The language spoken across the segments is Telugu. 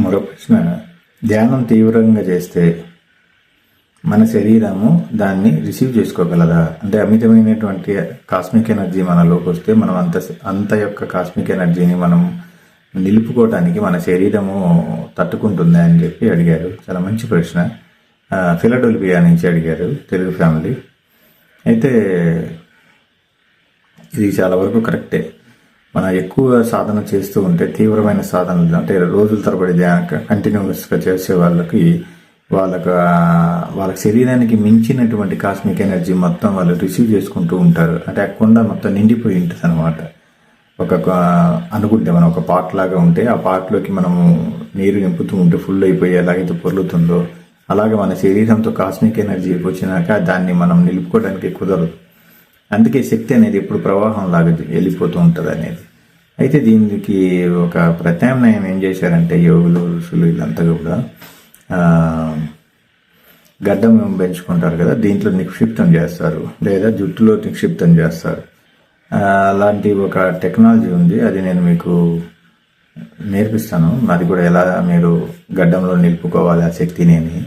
మరో ప్రశ్న. ధ్యానం తీవ్రంగా చేస్తే మన శరీరము దాన్ని రిసీవ్ చేసుకోగలదా? అంటే అమితమైనటువంటి కాస్మిక్ ఎనర్జీ మనలోకి వస్తే మనం అంత అంత యొక్క కాస్మిక్ ఎనర్జీని మనం నిలుపుకోవటానికి మన శరీరము తట్టుకుంటుందా అని చెప్పి అడిగారు. చాలా మంచి ప్రశ్న. ఫిలడోల్పియా నుంచి అడిగారు తెలుగు ఫ్యామిలీ అయితే ఇది చాలా వరకు కరెక్టే మనం ఎక్కువ సాధన చేస్తూ ఉంటే తీవ్రమైన సాధనలు అంటే రోజుల తరబడి ధ్యాన కంటిన్యూస్గా చేసే వాళ్ళకి వాళ్ళకు వాళ్ళ శరీరానికి మించినటువంటి కాస్మిక్ ఎనర్జీ మొత్తం వాళ్ళు రిసీవ్ చేసుకుంటూ ఉంటారు. అంటే ఆ కొండ మొత్తం నిండిపోయి ఉంటుంది అనమాట ఒక ఒక- అనుకుంటే మనం ఒక పాట్ లాగా ఉంటే ఆ పాట్లోకి మనము నీరు నింపుతూ ఉంటే ఫుల్ అయిపోయి ఎలాగైతే పొర్లుతుందో అలాగే మన శరీరంతో కాస్మిక్ ఎనర్జీ వచ్చినాక దాన్ని మనం నిలుపుకోవడానికి కుదరదు. అందుకే శక్తి అనేది ఎప్పుడు ప్రవాహం లాగా వెళ్ళిపోతూ ఉంటుంది అనేది. అయితే దీనికి ఒక ప్రత్యామ్నాయం ఏం చేశారంటే యోగులు ఋషులు వీళ్ళంతా కూడా గడ్డం పెంచుకుంటారు కదా దీంట్లో నిక్షిప్తం చేస్తారు. లేదా జుట్టులో నిక్షిప్తం చేస్తారు. అలాంటి ఒక టెక్నాలజీ ఉంది అది నేను మీకు నేర్పిస్తాను. అది కూడా ఎలా మీరు గడ్డంలో నిలుపుకోవాలి ఆ శక్తిని అని.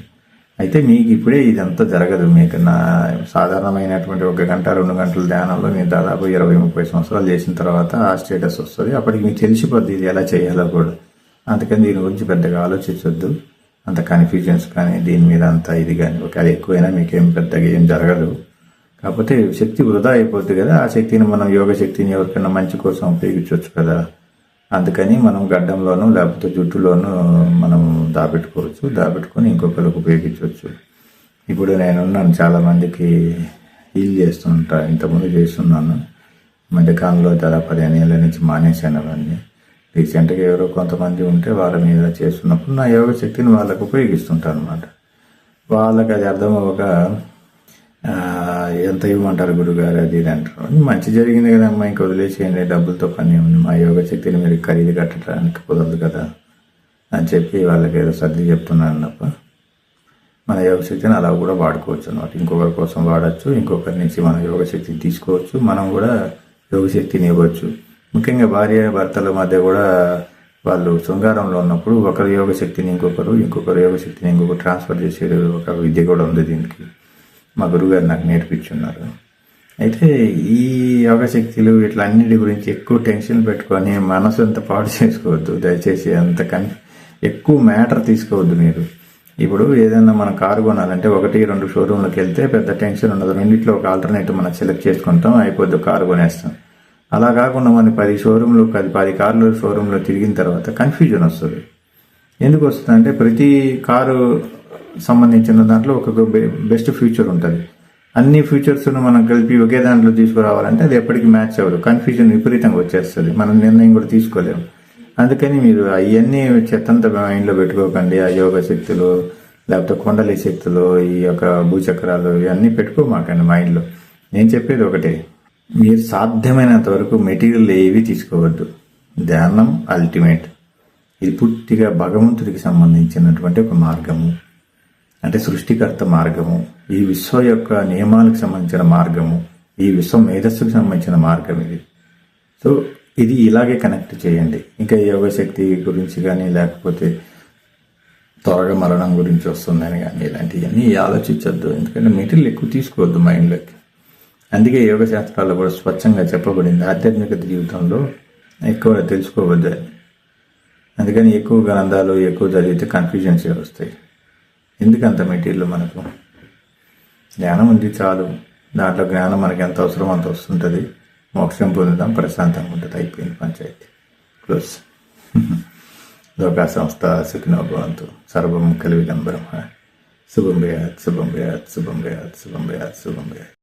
అయితే మీకు ఇప్పుడే ఇదంతా జరగదు. మీకు నా సాధారణమైనటువంటి ఒక గంట రెండు గంటల ధ్యానంలో మీరు దాదాపు ఇరవై ముప్పై సంవత్సరాలు చేసిన తర్వాత ఆ స్టేటస్ వస్తుంది. అప్పటికి మీకు తెలిసిపోద్ది ఇది ఎలా చేయాలో కూడా. అందుకని దీని గురించి పెద్దగా ఆలోచించొద్దు. అంత కన్ఫ్యూజన్స్ కానీ దీని మీద అంత ఇది కానీ ఒకవేళ ఎక్కువైనా మీకేం పెద్దగా ఏం జరగదు. కాకపోతే శక్తి వృధా అయిపోద్ది కదా. ఆ శక్తిని మనం యోగ శక్తిని ఎవరికైనా మంచి కోసం ఉపయోగించవచ్చు కదా. అందుకని మనం గడ్డంలోనూ లేకపోతే జుట్టులోనూ మనం దాపెట్టుకోవచ్చు దాపెట్టుకొని ఇంకొకరికి ఉపయోగించవచ్చు. ఇప్పుడు నేనున్నాను చాలామందికి హీల్ చేస్తుంటా ఇంతకుముందు చేస్తున్నాను. మధ్యకాలంలో దాదాపు పదిహేను ఏళ్ళ నుంచి మానేశాను అవన్నీ. రీసెంట్గా ఎవరో కొంతమంది ఉంటే వాళ్ళ మీద చేస్తున్నప్పుడు నా యోగ శక్తిని వాళ్ళకు ఉపయోగిస్తుంటాను అనమాట వాళ్ళకి అది అర్థం ఎంత ఇవ్వమంటారు గురుగారు? అది ఇది అంటారు. మంచి జరిగింది కదా అమ్మా ఇంక వదిలేసేయండి డబ్బులతో పని ఉంది మా యోగ శక్తిని మీరు ఖరీదు కట్టడానికి కుదరదు కదా అని చెప్పి వాళ్ళకి ఏదో సర్ది చెప్తున్నాను తప్ప మన యోగ శక్తిని అలా కూడా వాడుకోవచ్చు అనమాట ఇంకొకరి కోసం వాడచ్చు ఇంకొకరి నుంచి మన యోగశక్తిని తీసుకోవచ్చు మనం కూడా యోగ శక్తిని ఇవ్వచ్చు. ముఖ్యంగా భార్య భర్తల మధ్య కూడా వాళ్ళు శృంగారంలో ఉన్నప్పుడు ఒకరి యోగ శక్తిని ఇంకొకరు ఇంకొకరు యోగ శక్తిని ఇంకొకరు ట్రాన్స్ఫర్ చేసే ఒక విద్య కూడా ఉంది దీనికి. మా గురుగారు నాకు నేర్పించున్నారు. అయితే ఈ యోగశక్తులు ఇట్లా అన్నిటి గురించి ఎక్కువ టెన్షన్ పెట్టుకొని మనసు అంత పాడు చేసుకోవద్దు. దయచేసి అంత కన్ ఎక్కువ మ్యాటర్ తీసుకోవద్దు మీరు. ఇప్పుడు ఏదైనా మనం కారు కొనాలంటే ఒకటి రెండు షోరూమ్లకు వెళ్తే పెద్ద టెన్షన్ ఉండదు. రెండిట్లో ఒక ఆల్టర్నేటివ్ మనం సెలెక్ట్ చేసుకుంటాం అయిపోద్ది కారు కొనేస్తాం. అలా కాకుండా మనం పది షోరూంలు పది పది కార్లు షోరూంలో తిరిగిన తర్వాత కన్ఫ్యూజన్ వస్తుంది. ఎందుకు వస్తుంది అంటే ప్రతి కారు సంబంధించిన దాంట్లో ఒక బెస్ట్ ఫ్యూచర్ ఉంటుంది. అన్ని ఫ్యూచర్స్ను మనం కలిపి ఒకే దాంట్లో తీసుకురావాలంటే అది ఎప్పటికీ మ్యాచ్ అవ్వదు. కన్ఫ్యూజన్ విపరీతంగా వచ్చేస్తుంది. మనం నిర్ణయం కూడా తీసుకోలేము. అందుకని మీరు అవన్నీ చెత్తంత మైండ్లో పెట్టుకోకండి. ఆ యోగ శక్తులు లేకపోతే కొండలి శక్తులు ఈ యొక్క భూచక్రాలు ఇవన్నీ పెట్టుకోమాకండి మైండ్లో. నేను చెప్పేది ఒకటే. మీరు సాధ్యమైనంత వరకు మెటీరియల్ ఏవి తీసుకోవద్దు. ధ్యానం అల్టిమేట్. ఇది పూర్తిగా భగవంతుడికి సంబంధించినటువంటి ఒక మార్గము. అంటే సృష్టికర్త మార్గము ఈ విశ్వ యొక్క నియమాలకు సంబంధించిన మార్గము ఈ విశ్వ మేధస్సుకు సంబంధించిన మార్గం ఇది. సో ఇది ఇలాగే కనెక్ట్ చేయండి. ఇంకా యోగ శక్తి గురించి కానీ లేకపోతే త్వరగా మరణం గురించి వస్తుందని కానీ ఇలాంటివన్నీ ఆలోచించొద్దు. ఎందుకంటే మెటీరియల్ ఎక్కువ తీసుకోవద్దు మైండ్లోకి అందుకే యోగ శాస్త్రాల్లో కూడా స్వచ్ఛంగా చెప్పబడింది. ఆధ్యాత్మిక జీవితంలో ఎక్కువ తెలుసుకోవద్దు అందుకని ఎక్కువ గ్రంథాలు ఎక్కువ చదివితే కన్ఫ్యూజన్స్ వస్తాయి. ఎందుకంత మెటీరియల్ మనకు? జ్ఞానం ఉంది చాలు. దాంట్లో జ్ఞానం మనకి ఎంత అవసరం అంత వస్తుంటుంది. మోక్షం పొందుదాం ప్రశాంతంగా ఉంటుంది. అయిపోయింది పంచాయతీ. క్లోజ్. లోకా సంస్థ సుఖినోభవంతు సర్వం కలివిదంబరం శుభం భయాత్ శుభం భయాత్ శుభం భయాత్ శుభం భయాత్ శుభం భయాత్.